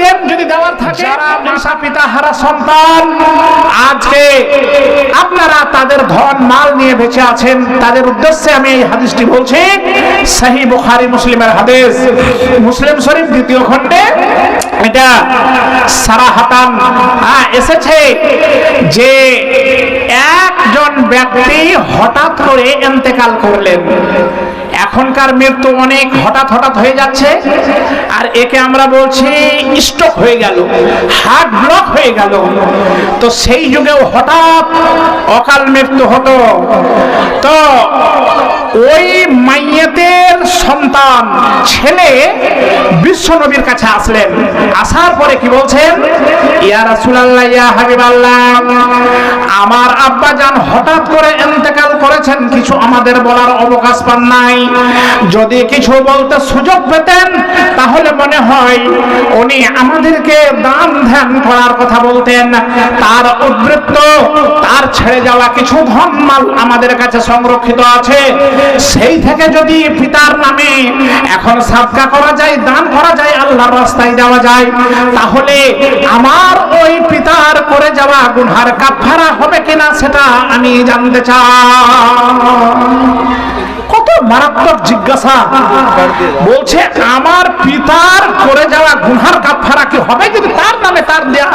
দেন যদি দেওয়ার থাকে যারা মাতা পিতা হারা সন্তান আজকে আপনারা তাদের ধন মাল নিয়ে বেঁচে আছেন। তাদের উদ্দেশ্যে আমি এই হাদিসটি বলছি সহি বুখারি মুসলিমের হাদিস। মুসলিম শরীফ দ্বিতীয় খণ্ডে এটা সারা হাতান এসেছে যে ব্যক্তি হঠাৎ করে এন্তেকাল করলেন। এখনকার মৃত্যু অনেক হঠাৎ হঠাৎ হয়ে যাচ্ছে, আর একে আমরা বলছি স্ট্রোক হয়ে গেল, হার্ট ব্লক হয়ে গেল। তো সেই যুগেও হঠাৎ অকাল মৃত্যু হতো। তো ওই মাইয়েতের সন্তান, ছেলে বিশ্ব নবীর কাছে আসলেন। আসার পরে কি বলছেন? ইয়া রাসূলুল্লাহ, ইয়া হাবিবাল্লাহ, আমার আব্বা জান হঠাৎ করে ইন্তেকাল করেছেন কিছু আমাদের বলার অবকাশ পান নাই। যদি কিছু বলতে সুযোগ পেতেন, তাহলে মনে হয় উনি আমাদেরকে দান ধ্যান করার কথা বলতেন। তার উদ্বৃত্ত, তার ছেড়ে যাওয়া কিছু ধন মাল আমাদের কাছে সংরক্ষিত আছে। সেই থেকে যদি পিতার নামে এখন সাদকা করা যায়, দান করা যায়, আল্লাহর রাস্তায় দেওয়া যায়, তাহলে আমার ওই পিতার করে যাওয়া গুনহার কাফারা হবে কিনা, সেটা আমি জানতে চাই। কত মারাত্মক জিজ্ঞাসা। বলছে, আমার পিতার করে যাওয়া গুনহার কাফারা কি হবে যদি তার নামে তার দেয়া,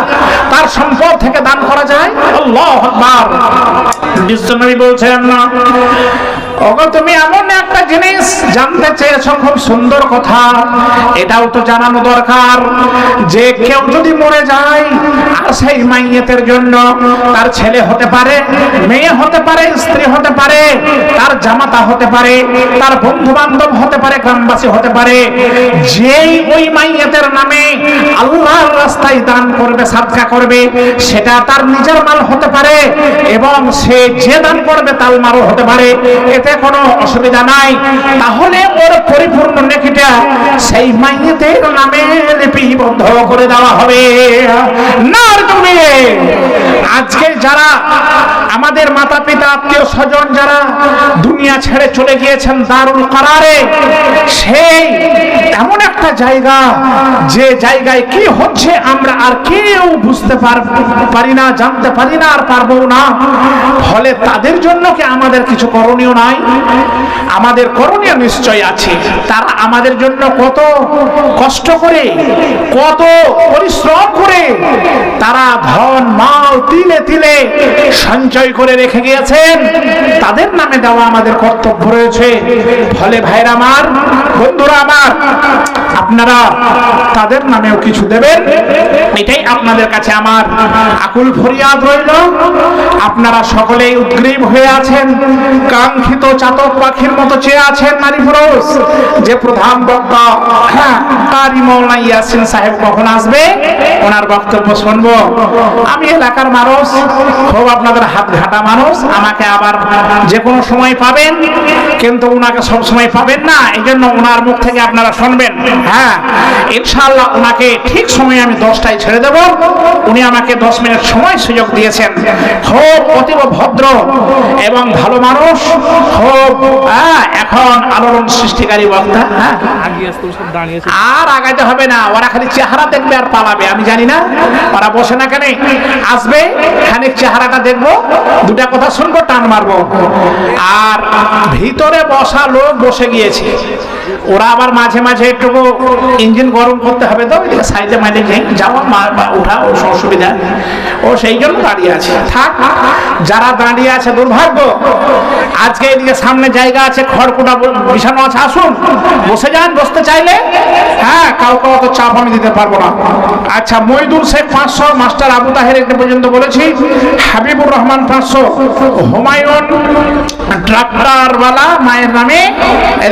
তার সম্পদ থেকে দান করা যায়? আল্লাহ আকবার। বিশ্বনবী বলছেন তুমি এমন একটা জিনিস জানতে চেয়েছো, খুব সুন্দর কথা। এটাও তো জানানো দরকার যে কেউ যদি মরে যায়, আর সেই মাইয়েতের জন্য তার ছেলে হতে পারে, মেয়ে হতে পারে, স্ত্রী হতে পারে, তার জামাতা হতে পারে, তার বন্ধু বান্ধব হতে পারে, গ্রামবাসী হতে পারে, যেই ওই মাইয়েতের নামে আল্লাহর রাস্তায় দান করবে, সাদকা করবে, সেটা তার নিজের মাল হতে পারে, এবং সে যে দান করবে, তার মালও হতে পারে এতে কোনো অসুবিধা নাই। তাহলে ওর পরিপূর্ণ নেকিটা সেই মাইনেদের নামে লিপিবদ্ধ করে দেওয়া হবে। না তুমি। আজকে যারা আমাদের মাতা পিতা আত্মীয় স্বজন যারা দুনিয়া ছেড়ে চলে গিয়েছেন দারুল কারারে। সেই এমন একটা জায়গা, যে জায়গায় কি হচ্ছে আমরা আর কেউ বুঝতে পারি না, জানতে পারি না, আর পারব না। ফলে তাদের জন্য কি আমাদের কিছু করণীয় নাই? আমাদের করণীয় নিশ্চয় আছে। তারা আমাদের জন্য কত কষ্ট করে, কত পরিশ্রম করে, তারা ধন, মাল তিলে তিলে সঞ্চয় করে রেখে গিয়েছেন। তাদের নামে দেওয়া আমাদের কর্তব্য রয়েছে। ফলে ভাইরা আমার বন্ধুরা আমার আপনারা তাদের নামেও কিছু দেবেন। এটাই আপনাদের কাছে আমার আকুল ফরিয়াদ রইল। আপনারা সকলেই উদ্গ্রীব হয়ে আছেন, কাঙ্ক্ষিত চাতক পাখির মতো চেয়ে আছেন নারী পুরুষ। যে প্রধান বক্তা হ্যাঁ কারি মৌলানা ইয়াসিন সাহেব কখন আসবে? ওনার বক্তব্য শুনব। আমি এলাকার মানুষ, খুব আপনাদের হাত ঘাটা মানুষ, আমাকে আবার যে কোনো সময় পাবেন, কিন্তু ওনাকে সব সময় পাবেন না। এই জন্য ওনার মুখ থেকে আপনারা শুনবেন। হ্যাঁ ইনশাআল্লাহ ওনাকে ঠিক সময়ে আমি দশটায় ছেড়ে দেব। উনি আমাকে দশ মিনিট সময় সুযোগ দিয়েছেন। খুব অতীব ভদ্র এবং ভালো মানুষ। খুব হ্যাঁ, এখন আলোড়ন সৃষ্টিকারী বক্তা হ্যাঁ। আর আগাইতে হবে না ওরা খালি চেহারা দেখবে আর পালাবে আমি জানি না। ওরা বসে না কেন আসবে খানিক চেহারাটা দেখব দুটা কথা শুনব টান মারবো। আর ভিতরে বসা লোক বসে গিয়েছে। ওরা আবার মাঝে মাঝে একটু ইঞ্জিন গরম করতে হবে তো ওইদিকে সাইডে মাইডে যাওয়া বা ওঠা, ও অসুবিধা। ও সেই জন্য দাঁড়িয়ে আছে। থাক, যারা দাঁড়িয়ে আছে, দুর্ভাগ্য। আজকে এদিকে সামনে জায়গা আছে, খড়কুটা বিছানো আছে, আসুন। বসে যান, বসতে চাইলে। হ্যাঁ কাউকে অত চাপ আমি দিতে পারব না। আচ্ছা মইদুল শেখ পাঁচশো, মাস্টার আবু তাহের পর্যন্ত বলেছি। হাবিবুর রহমান পাঁচশো, হুমায়ুন ট্রাক্টরওয়ালা মায়ের নামে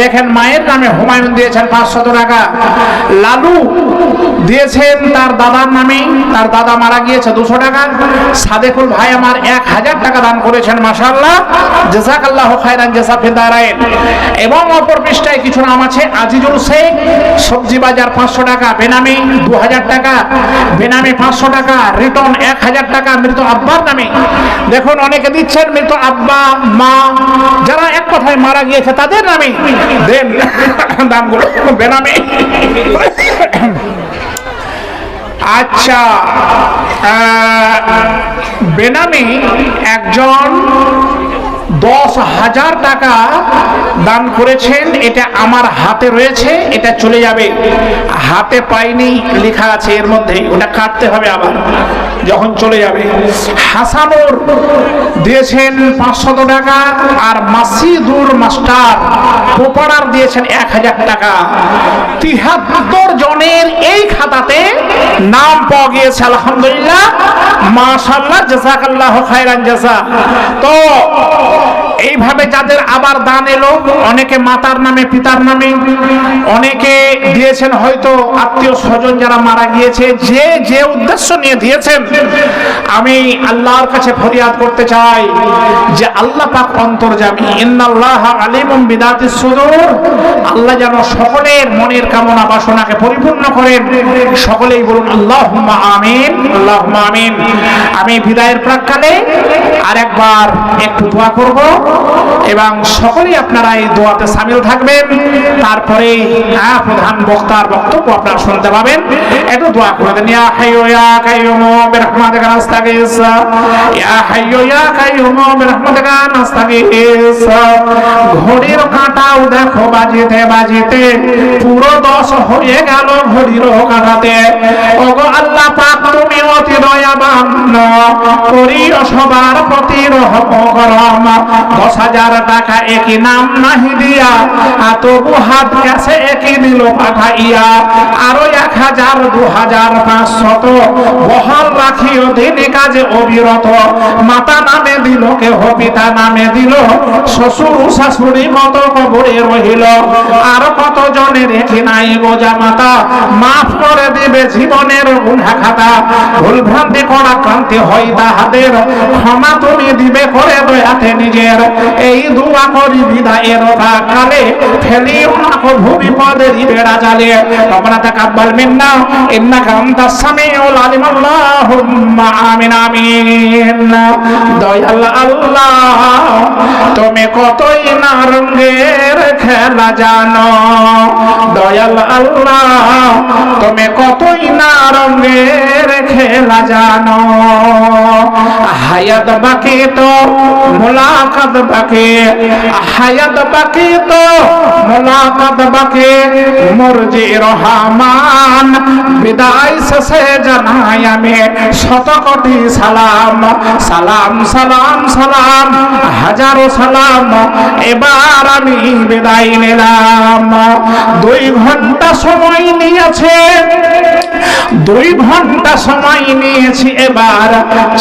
দেখেন মায়ের নামে হুমায়ুন দিয়েছেন পাঁচশত টাকা। লালু দিয়েছেন তার দাদার নামে, তার দাদা মারা গিয়েছে দুশো টাকা। সাদেকুল ভাই আমার এক হাজার টাকা দান করেছেন মাসাল্লাহ জেসাকাল্লাহ খায়রান জেসা ফেদারায়েন এবং অপর পৃষ্ঠায় কিছু নাম আছে, আজিজুল শেখ, সবজি বাজার পাঁচশো টাকা, বেনামি দু হাজার টাকা, বেনামি পাঁচশো টাকা রিটার্ন এক হাজার টাকা, মৃত আব্বার নামে। দেখুন, অনেকে দিচ্ছেন মৃত আব্বা, মা যারা এক কথায় মারা গিয়েছে তাদের নামে দেন দামগুলো বেনামে। আচ্ছা বেনামে একজন দশ হাজার টাকা দান করেছেন, এটা আমার হাতে রয়েছে, এটা চলে যাবে। হাতে পাইনি, লেখা আছে এর মধ্যে, ওটা কাটতে হবে আবার, যখন চলে যাবে। হাসানোর দিয়েছেন পাঁচশত টাকা, আর মাসিদুর মাস্টার পোপাড়ার দিয়েছেন এক হাজার টাকা। তিহাত্তর জনের এই খাতাতে নাম পাওয়া গিয়েছে, আলহামদুলিল্লাহ। মাশাল্লাহ জাজাকাল্লাহ খায়রান জাজা। তো এইভাবে যাদের আবার দান এলো, অনেকে মাতার নামে, পিতার নামে, অনেকে দিয়েছেন হয়তো আত্মীয় স্বজন যারা মারা গিয়েছে, যে যে উদ্দেশ্য নিয়ে দিয়েছেন, আমি আল্লাহর কাছে ফরিয়াদ করতে চাই যে আল্লাহ পাক অন্তর্জামী ইন্নাল্লাহ আলিমুম বিদাতিস সুদূর। আল্লাহ যেন সকলের মনের কামনা বাসনাকে পরিপূর্ণ করেন। সকলেই বলুন, আল্লাহুম্মা আমিন আল্লাহুম্মা আমিন। আমি বিদায়ের প্রাককালে আরেকবার একটু দোয়া করব। এবং সকলেই আপনারা এই দোয়াতে সামিল থাকবেন। তারপরে হ্যাঁ, প্রধান বক্তার বক্তব্য আপনারা শুনতে পাবেন। একটু দোয়া করে দেন। ঘড়ির কাঁটাও দেখো বাজিতে বাজিতে। পুরো দশ হয়ে গেল ঘড়ির কাঁটাতে। ওগো আল্লাহ পাক তুমি অতি দয়াবান। করিও সবার প্রতি রহম করম দশ হাজার টাকা একই নাম নাহি দিয়া, আর তবু হাত গেছে একই দিল পাঠাইয়া, আরও এক হাজার, দু হাজার পাঁচশত। বহাল রাখিও দিন কাজে অবিরত। মাতা নামে দিল, কেহ পিতা নামে দিল, শ্বশুর শাশুড়ি মত কবরে রহিল। আর কত জনে রেখে নাই গোজা মাতা, মাফ করে দিবে জীবনের গুণা খাতা। ভুল ভ্রান্তি করা ক্রান্তি হয় তাহাদের। ক্ষমা তুমি দিবে করে দয়াতে নিজের। এই দুয়া করি বিদায়ের কালে ফেলিও না কো ভূমি পদের বেড়া জালে। রব্বানা তাকাব্বাল মিন্না, ইন্নাকা আনতাস সামিউল আলিম, আল্লাহুম্মা আমিন আমিন। দয়াল আল্লাহ, তুমি কতই না রঙের খেলা জানো। দয়াল আল্লাহ, তুমি কতই না রঙের খেলা জানো? হায়াত বাকি তো, মুলাকাত বাকি। হায়াত বাকি তো, মুলাকাত বাকি। মুরজি রহমান বিদায় শেষে জানাই আমি শত কোটি সালাম। সালাম সালাম সালাম, হাজারো সালাম। এবার আমি বিদায় নিলাম। দুই ঘণ্টা সময় নিয়েছে দুই ঘণ্টা সময় নিয়েছি এবার।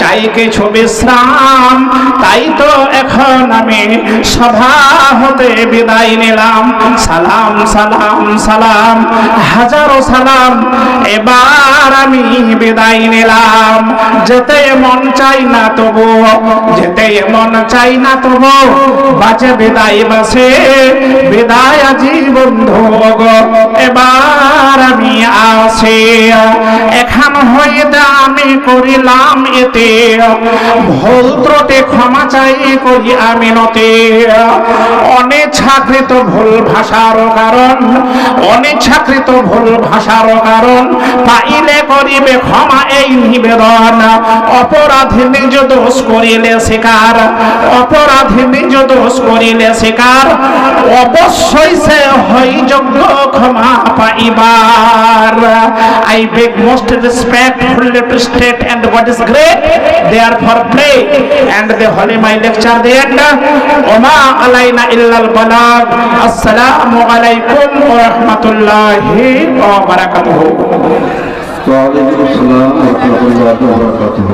চাই কিছু বিশ্রাম, তাই তো এখন আমি সভা হতে বিদায় নিলাম। সালাম সালাম সালাম, হাজারো সালাম, এবার আমি বিদায় নিলাম। যেতে মন চাই না তবু, যেতে মন চাই না তবু, বাজে বিদায় বাসে, বিদায় আজি বন্ধু গো। এবার আমি আসি এখান হইতে আমি করিলাম এতে। ভুল ত্রুটি ক্ষমা চাই করি আমি নতে। অনিচ্ছাকৃত ভুল ভাষার কারণ, অনিচ্ছাকৃত ভুল ভাষার কারণ, পাইলে করিবে ক্ষমা এই নিবেদন। অপরাধী নিজ দোষ করিলে শিকার অপরাধী নিজ দোষ করিলে শিকার অবশ্যই সে হই যোগ্য ক্ষমা পাইবার। I beg most respectfully to state and what is great for pray and the holy my lecture the end Oma alayna illal balag. Assalamu alaikum wa rahmatullahi wa barakatuhu. আসসালাম wa rahmatullahi wa বারাকাতুহু